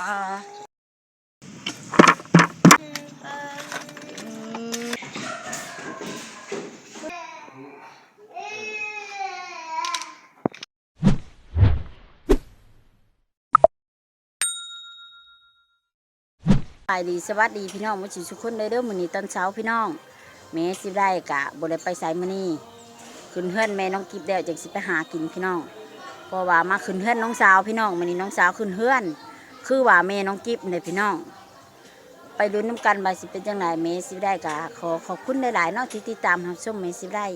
สบายดีสวัสดีพี่น้องมาฉีสุกคนเลยเด้อมื้อนี้ตอนเช้าพี่น้องแม่สิได้กะบ่ได้ไปไสมื้อนี้ขึ้นเฮือนแม่น้องกิฟแล้วจังสิไปหากินพี่น้องเพราะว่ามาขึ้นเฮือนน้องสาวพี่น้องมื้อนี้น้องสาวขึ้นเฮือน คือว่าแม่น้องกิฟเนี่ยพี่น้อง ไปลุ้นน้ำกันว่าสิเป็นจังไดแม่สิได้กะขอขอบคุณหลายๆเนาะที่ติดตามรับชมแม่สิได้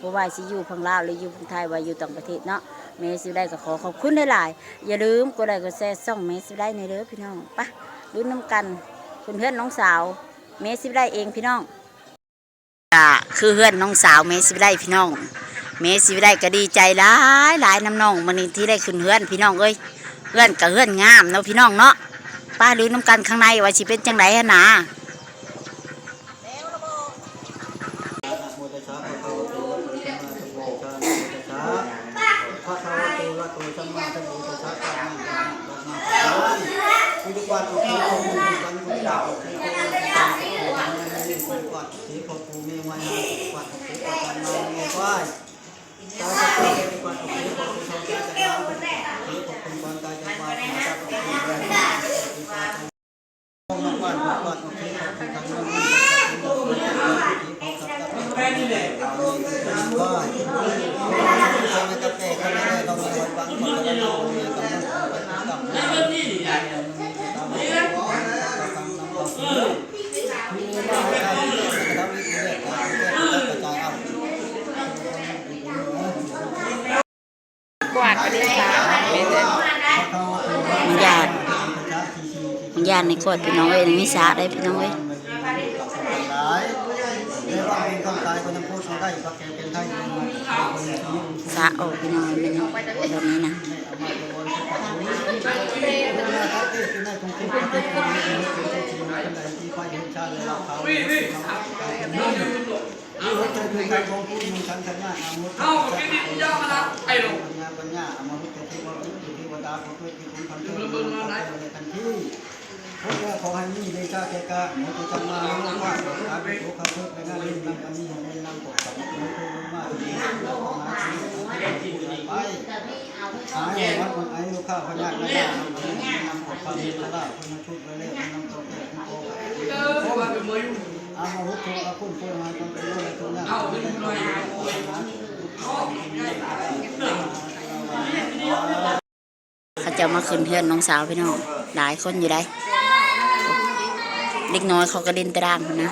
บ่ว่าสิอยู่พังลาวหรืออยู่พังไทยว่าอยู่ต่างประเทศเนาะแม่สิได้ก็ขอขอบคุณหลายๆอย่าลืมกดไลค์กดแชร์ช่องแม่สิได้ในเด้อพี่น้องไปลุ้นน้ำกันคุณเพื่อนน้องสาว เมสิได้เองพี่น้องก็คือเพื่อนน้องสาวเมสิได้พี่น้อง เมสิได้ก็ดีใจหลายหลายน้ำน้องมันนี้ที่ได้ขึ้นเพื่อนพี่น้องเอ้ย เพื่อนกับเพื่อนงามเนาะพี่น้องเนาะป้าลือน้ำกันข้างในว่าสิเป็นจังไดฮะนะสีพอปูมีวันนี้กว่าสีกว่ากวาดอุทิศภูมิกันเมียควา ยตาจะคุยาดอุทิศภูมิชาวจะจะมาอุทิศภูมิกันกวาดตาจะมาหาจะอุทิศภูมิกันอุทิศภูมิกวาดกวาดกวาดอุทิศภูมิกันมาเมียควายอุทิศภูมิกันก็ทำให้กาแฟเขาไม่ได้องมีวันบางคนก็ได้อาเงินกับนไปกับมั นกวาดไปด้วยค่ะมันญาติมันญาติในกวดพี่น้องเอ้มิสาได้พี่น้องเอ้ยสาอ้พี่น้องเป็นน้องแบบนี้นะเอากินย่อมาละไอ้ลงปัญญาปัญญาอมรุตเทวรุตเทวดาขอช่วยที่คุณทำช่วยเบิ่งมาได้ทันทีพวกเราขอให้มีเลขาแกกะหมดจะมาลงว่าการเป็นโอกาสเพิ่มในงานเล่นนำอันนี้ให้นำตกกับมือคนมาถึงเราขอมาชีวิตไปหายวัดมันไอ้ลูกข้าพญานาคนนำตกความมีพระคนมาชุดเลยนำตกเป็นโต อามารุตโตอาคุณคนมาต้องเป็นเลยตัวนี้เอาเป็นเลยเขาจะมาขึ้นเพื่อนน้องสาวพี่น้องหลายคนอยู่ได้เล็กน้อยเขาก็เดินตารางนะ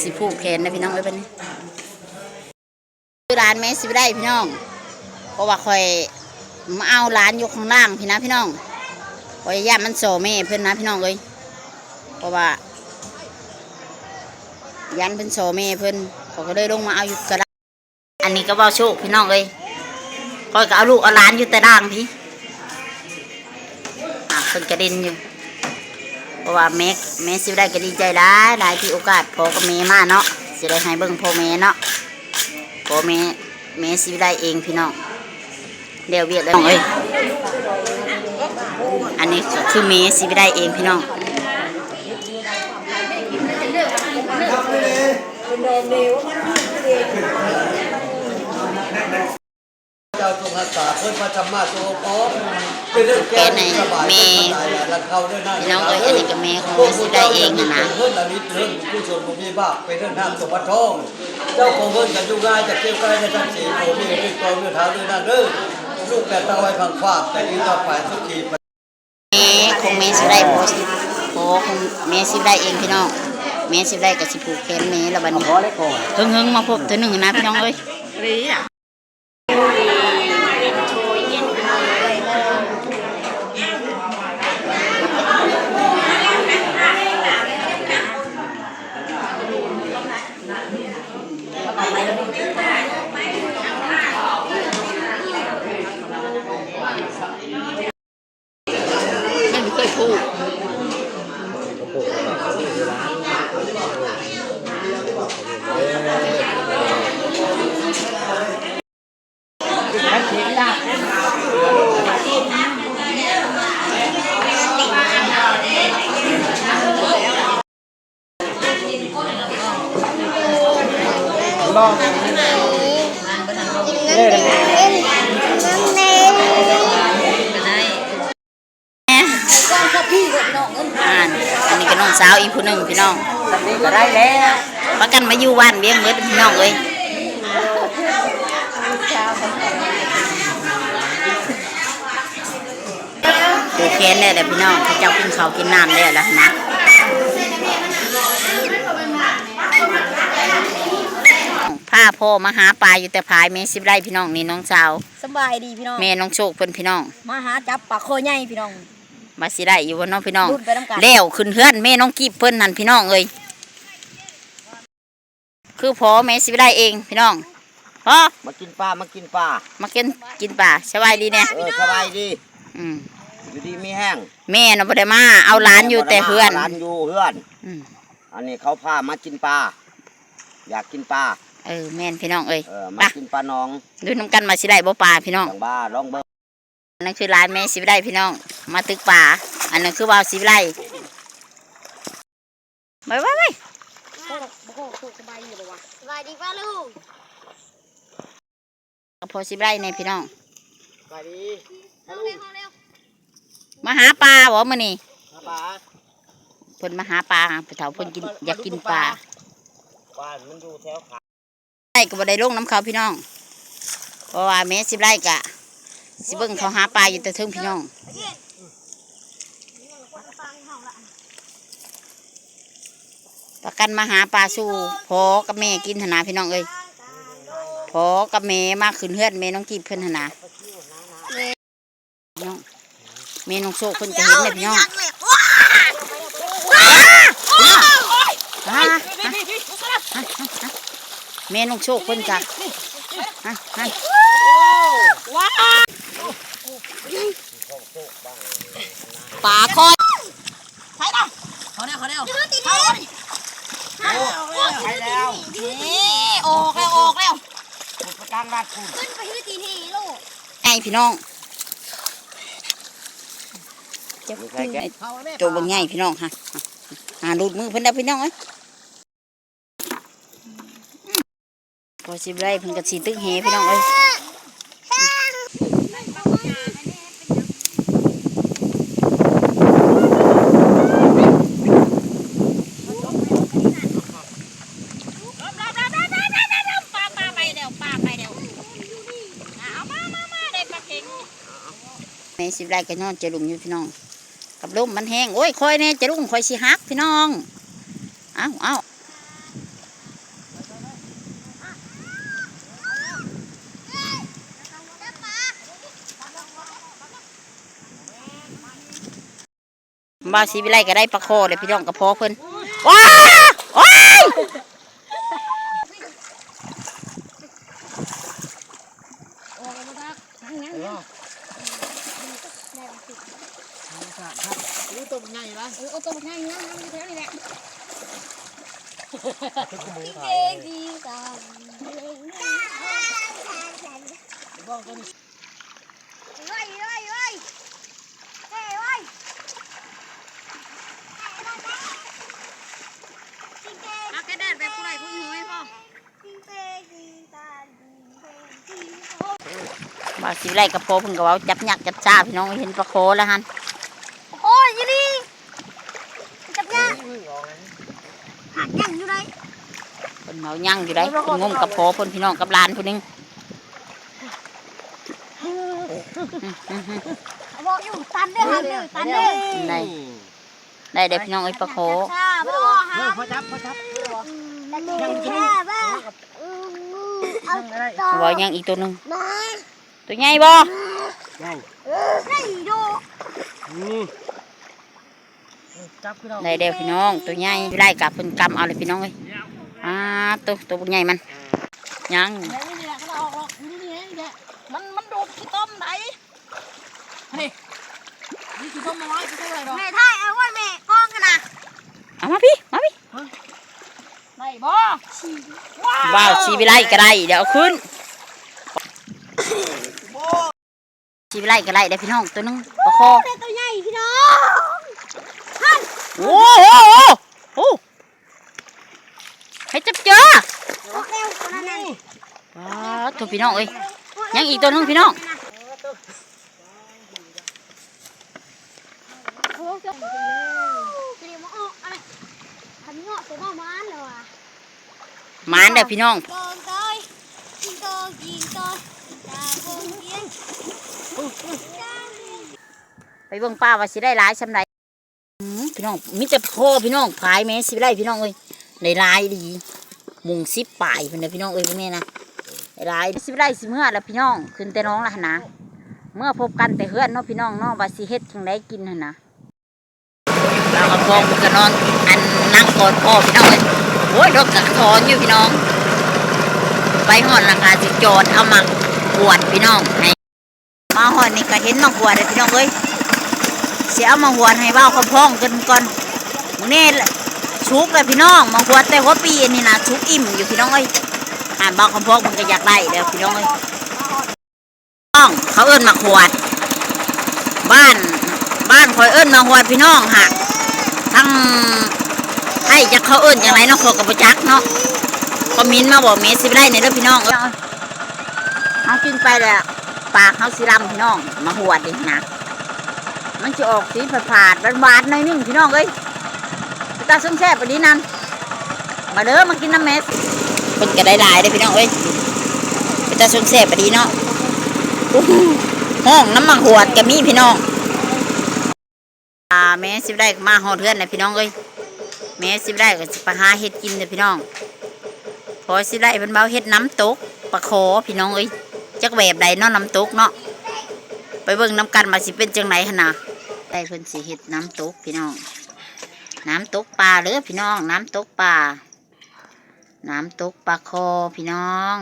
สิผูกแขนนะพี่น้องเอ้เป็นนี่ร้านแม่สิบได้พี่น้อง เพราะว่าคอย มาเอาร้านอยู่ข้างล่างพี่นะพี่น้องคอยย่ามันโซแม่เพื่อนนะพี่น้องเอ้ยเพราะว่ายันเป็นโซเมเพิ่อนเขาก็เลยลงมาเอาอยู่กระดางอันนี้ก็เบาโชคพี่น้องเลยคอยก็เอาลูกเอาหลานอยู่แต่ด่างพี่อะเพิ่นกระเด็นอยู่ เพราะว่าแม่แม่สิได้ก็ดีใจหลายหลายที่โอกาสพอกับแม่มาเนาะสิได้ให้เบิ่งพ่อแม่เนาะพ่อแม่แม่สิได้เองพี่น้อง เดี๋ยวเวียดแล้วเอ้ยอันนี้คือแม่สิได้เองพี่น้องเจ้าจงรักษาเมยหลังเขาด้วยนะพี่น้องเอ้ยอันนี้ก็แม่ของแม่สิได้เองนะนะเพื่อนอริเพื่อนผู้ชนผู้มีบ้าปเป็นเรื่องน้ำสมบัติทอง เจ้าของเพื่อนกันอยู่ง่ายจะเกี่ยวกับในทั้งสี่โอ้มีเป็นกองเนื้อเท้าด้วยนั่นเด้อง ลูกแต่ตาไว้พังควากแต่ที่งต่อไปสุขีแม่คงแม่สิได้โพสโพคงแม่สิได้เองพี่น้องแม่สิได้กับสิผูกแขนแม่แล้วบัดนี้เฮงเฮงมาพบเธอหนึ่งนะพี่น้องเอ้ยรีอะไม่ ผู้หนึ่งพี่น้องก็ได้แล้วประกันมาอยู่บ้านเบี้ยงเบิดพี่น้องเอ้ยปูแค้นได้แหละพี่น้องเขาเจ้ากินข้าวกินน้ำได้แล้วนะผ้าพ่อมาหาปลาอยู่แต่พายแม่สิบไร่พี่น้องนี่น้องสาวสบายดีพี่น้องแม่น้องโชคเพิ่นพี่น้อง มาหาจับปลาโคใหญ่พี่น้อง มาสิได้อยู่วันน้องพี่น้องรุ่นไปน้ำกันแล้วขึ้นเฮือนแม่น้องกีบเพิ่นนั่นพี่น้องเอ้ยคือพอแม่สิได้เองพี่น้องพอมากินปลามากินปลามากินกินป่าสบายดีเนี่ยเออสบายดีอืมอยู่ดีมีแห้งแม่น่ะบ่ได้มาเอาหลานอยู่แต่เพื่อนร้านอยู่เพื่อนอืมอันนี้เขาพามากินปลาอยากกินปลาเออแม่นพี่น้องเอ้ยเออไปมากินปลาน้องดูน้ำกันมาสิได้บ่ป่าพี่น้องทางบ้านลองเบิ้ง อันนั่นคือร้านแม่สิได้พี่น้อง มาตึกป่า อันนั้นคือว่าวสิได้ไปไปไปสบายดีป้าลูกก็พอสิได้ในพี่น้องสบายดีมาหาปลาบ่มื้อนี้ปลาเพิ่นมาหาปลาผู้เฒ่าเพิ่นกินอยากกินปลาปลามันอยู่แถวขาได้ก็บ่ได้ลงน้ำเขาพี่น้อง เพราะว่าแม่สิบไร่กะ สิเบิ่งเขาหาปลาอยู่แต่เทิงพี่น้องประกันมาหาปลาสู่พอกับแม่กินหนนาพี่น้องเอ้ยพอกับแม่มาขึ้นเฮือนแม่น้องกีบเพิ่นหนนาพี่น้องแม่น้องโชคเพิ่นจะเห็นเลยพี่น้องอ่าฮะแม่น้องโชคเพิ่นจ้ะฮะฮะ ปลาคอยไปแล้วนี่ออกแล้วออกแล้วไปกลางราดคุณไอพี่น้องจะไม่ใช่แกโจบงใหญ่พี่น้องฮะหาดูดมือเพิ่นได้อพี่น้องเอ้ยพอสิบไรเพิ่นก็สีตึกเฮพี่น้องเอ้ย สิบไรก็นอนจะลุงอยู่พี่น้อง กับลมมันแห้งโอ้ยคอยแน่จะลุงคอยสิฮักพี่น้องเอ้าเอ้าบาสีวิไลก็ได้ปลาคอเลยพี่น้องกับพอเพิ่นว้าโอ้ย บ้าสีวิไลกับพอเพิ่นก็เว่าจับหยักจับจ้าพี่น้องเห็นปลาคอแล้วฮัน โอ้ยยี่นี่จับยางหักยังอยู่ไหน เพิ่นเมายั่งอยู่ได้เพิ่นงมกับพอเพิ่นพี่น้องกับหลานผู้หนึงบอกอยู่ตันเด้อหันเด้อตันเด้อได้ได้เด็กพี่น้องไอ้ปลาโคข้าบ่หาพอจับพอจับแค่บ้าเอาต่อว่ายังอีกตัวหนึ่งมาตัวใหญ่บ่ได้ดูได้เด็กพี่น้องตัวใหญ่ไล่กลับเพิ่นกำเอาเลยพี่น้องเอ้ย อ่าตัวตัวใหญ่มัน ยังมันมันโดดขี้ต้มไหนนี่นี่ขี้ต้มมาไว้ขี้ต้มอะไรดอกแม่ท่ายเอาไว้แม่กองกันนะเอามาพี่มาพี่ไหนบ่ว้าวชีวิไลก็ได้เดี๋ยวเอาขึ้นชีวิไลก็ได้เด็กพี่น้องตัวหนึงปลาโคเป็นตัวใหญ่พี่น้องโอ้โหโอ้โหให้จับเจอ โอเคคนนั้นแน่ ว้าว ตัวพี่น้องเอ้ยยังอีกตัวหนึงพี่น้องมันเด้อพี่น้องไปเบิ่งป้าว่าสิได้หลายชำไรพี่น้องมีแต่พ่อพี่น้องพายแม่สิได้พี่น้องเอ้ยได้หลายดีมุงสิป่ายเพิ่นเด้อพี่น้องเอ้ยพวกนี้นะ หลายสิได้สิเมื่อแล้วพี่น้องขึ้นแต่น้องละหั่นนะเมื่อพบกันแต่เฮือนเนาะพี่น้องเนาะว่าสิเฮ็ดจังได้กินหั่นนะเราก็พองเพิ่นก็นอนอันนั่งกอดพ่อพี่น้องเอ้ยโอ้ยรถกระทอนอยู่พี่น้อง ไปหอดราคาสิจอดเอามาขวดพี่น้องให้มาหอดนี่ก็เห็นมาขวดเลยพี่น้องเอ้ยเสียมาหวดให้บ้าเขาพ้องกันก่อนมึงนี่ชุกเลยพี่น้องมาหวดแต่หัวปีนนี่นะชุกอิ่มอยู่พี่น้องเอ้ย อ่านบ้าเขาพ้องมันก็อยากได้แล้วพี่น้องเอ้ยน้องเขาเอิ้นมาขวด บ้านบ้านคอยเอิ้นมาหวดพี่น้องฮะทั้งให้จะเขาเอิ้นอย่างไรเนาะเขากับประจักเนาะก็มินมาบอกเมสิบได้ในเด้อพี่น้องเขากินไปแล้วปากเขาสิลำพี่น้องมาหวดดินะมันจะออกสีผาดๆหวานๆหน่อยนึงพี่น้องเอ้ยตาส้มแซ่บไปดีนั่นมาเด้อมากินน้ำเม็ด เป็นกระได้หลายๆเด้พี่น้องเอ้ยไปตาส้มแซ่บไปดีเนาะอู้หูห้องน้ำมันหวดกะมีพี่น้องอ่าแม่สิบได้มาหอดเพื่อนนะพี่น้องเอ้ยแม่สิบได้ก็สิไปหาเห็ดกินเด้อพี่น้องพอสิบได้เป็นเบาเห็ดน้ำตกปลาโคพี่น้องเอ้ยจักแบบใดเนาะน้ำตกเนาะไปเบิ่งน้ำกันมาสิเป็นจังไหนหนนะได้เพิ่นสิเฮ็ดน้ำตกพี่น้องน้ำตกปลาเด้อพี่น้องน้ำตกปลา น้ำตกปลาคอพี่น้อง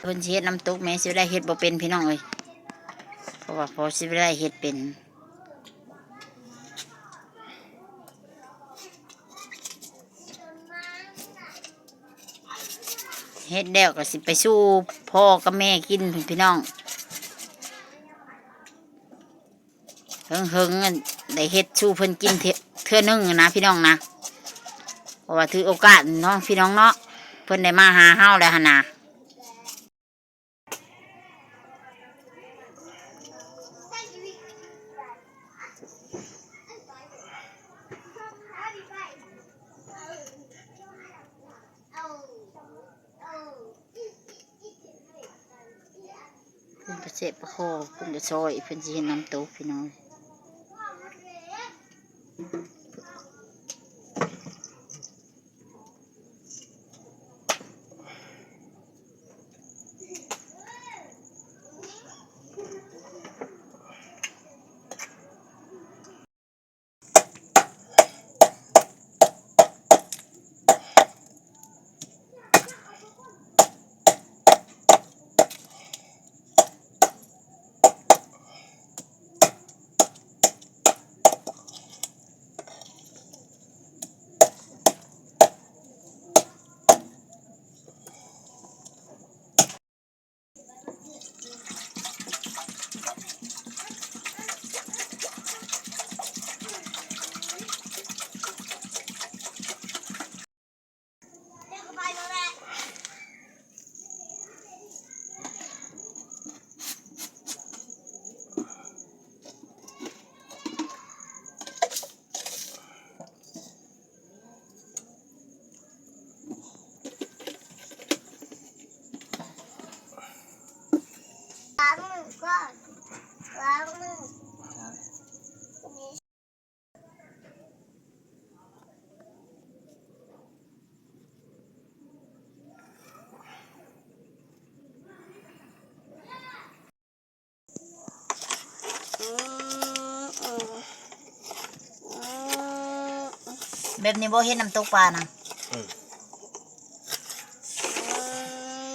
เพิ่นเฮ็ดน้ำตกแม่สิได้เฮ็ดบ่เป็นพี่น้องเอ้ยเพราะว่าพอสิได้เฮ็ดเป็น เฮ็ดแล้วก็สิไปสู้พ่อกับแม่กินพี่น้องเฮงเฮงๆอันได้เฮ็ดสู้เพิ่นกินเทื่อนึงนะพี่น้องนะเพราะว่าถือโอกาสเนาะพี่น้องเนาะเพิ่นได้มาหาเฮาแล้วหนา คอเสะประโคเพิ่นจะซอยเพิ่นสิเห็นน้ำตกพี่น้อง แบบนี้บ่เห็นน้ำตกปลานะ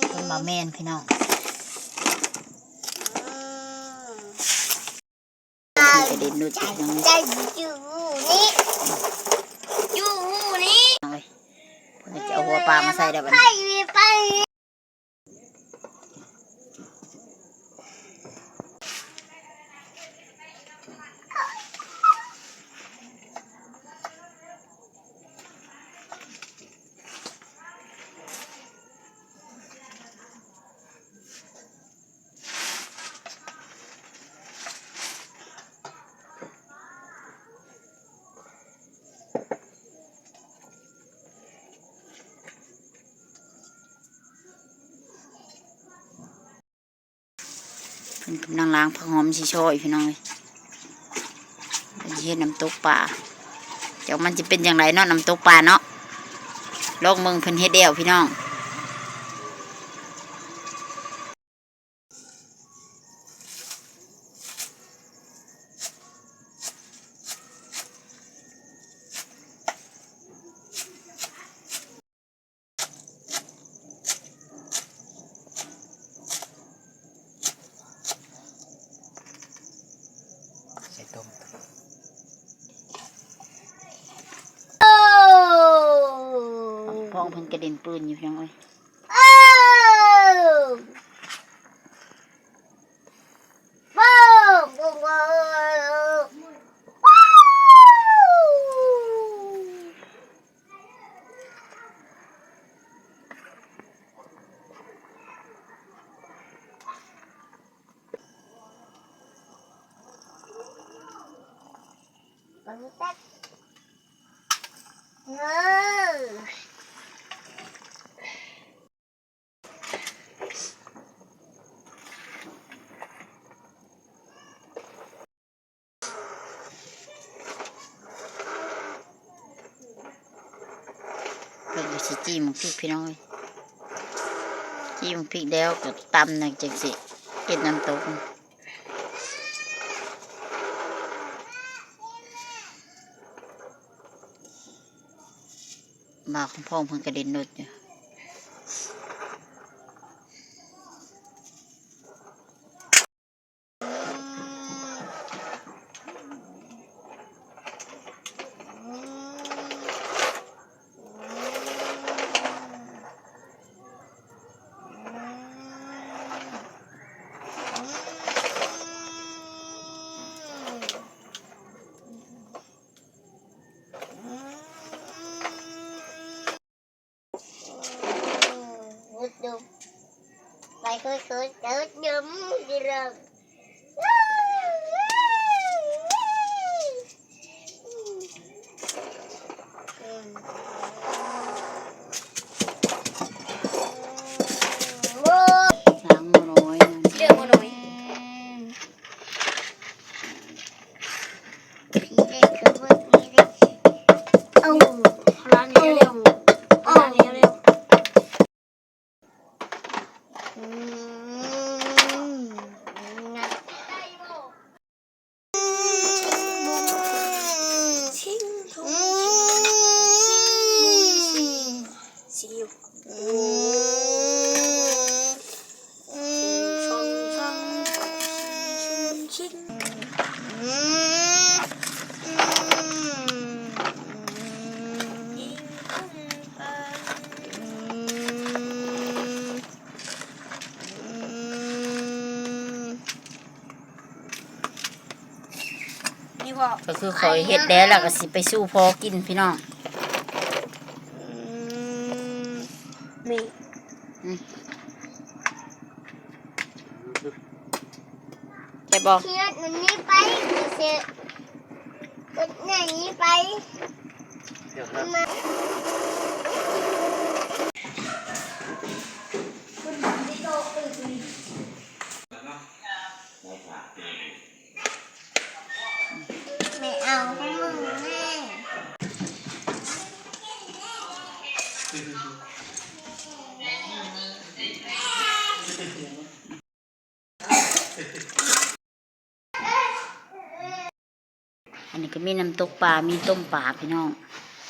เพิ่นบ่แม่นพี่น้องกระเด็นดูจิตน้องใจอยู่นี่อยู่นี่เลยปลามาใส่ได้บัดไกำลังล้างผักหอมชิช่อยพี่น้องเลยเพิ่นเฮ็ดน้ำตกปลาเจ้ามันจะเป็นอย่างไรเนาะน้ำตกปลาเนาะลอกเมืองเพิ่นเฮ็ดเดียวพี่น้อง ใส่ต้ม โอ้ พ้อง เพิ่นกระเด็นปืนอยู่พี่น้องเลยโอ้โอ้โอ้โอ้บังคับเออ เพิ่นก็สิ จี้มพริกพี่น้องจี้มพริกแล้วก็ตำหนักจังสิเฮ็ดน้ำตกมาของพ่อเพิ่งกระเด็นนุดอยู่ Sữa 木得了 นี่พ่อก็คือคอยเฮ็ดแล้วแล้วก็สิไปสู้พอกินพี่น้องมีใช่บอกเชือดหนูนี่ไปเสือรถไหนนี่ไปเดี๋ยวครับมาไม่ เอาให้มึงแม่อันนี้ก็มีน้ำตกปลา มีต้มปลาพี่น้อง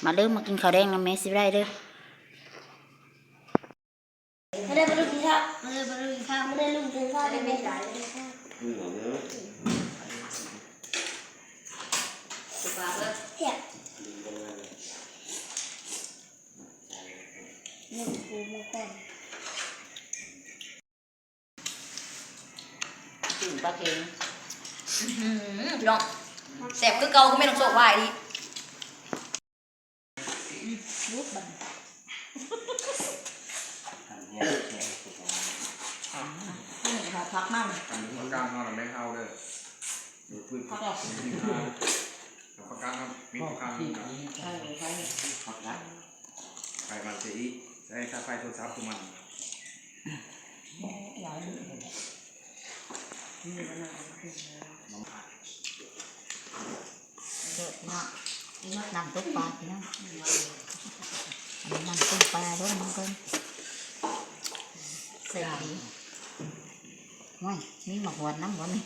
มาเริ่มมากินข้าวแดงน้ำแม่สิได้เด้อ ไม่ได้มาลุกกินข้าวไม่ได้มาลุกกินข้าวไม่ได้ลุกกินข้าวได้ไม่ได้เลยค่ะเนี่ย ตื่นปลาเค็งพี่น้องแสบคือเก่าก็ไม่ต้องโศกวายดิพักมั่งอันนี้ประกันนอนไม่เข้าเลยดูพื้นที่มีค่าแล้วประกันครับมีประกันครับใช่ใช่ไฟมันสีใช้ถ้าไฟโทรศัพท์คือมันเด็กเนาะนำตุ๊กปลาพี่น้องนำตุ๊กปลาด้วย มันก็เสร็จดีว้ายมีหมอกหวานน้ำหวานนี่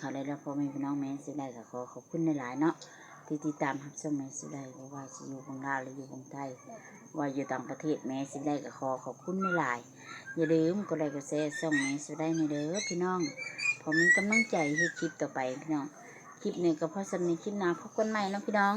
ค่ะ แล้วพ่อแม่พี่น้องแม่สิได้ก็ขอขอบคุณหลายๆเนาะที่ติดตามรับชมแม่สิได้เพราะว่าสิอยู่ของลาวหรืออยู่ของไทย ว่าอยู่ต่างประเทศแม่สิได้ก็ขอขอบคุณหลายๆอย่าลืมกดไลค์กดแชร์ส่งแม่สิได้ในเด้อพี่น้องพอมีกำลังใจให้คลิปต่อไปพี่น้องคลิปนี้ก็พอสำหรับคลิปหน้าพบกันใหม่นะพี่น้อง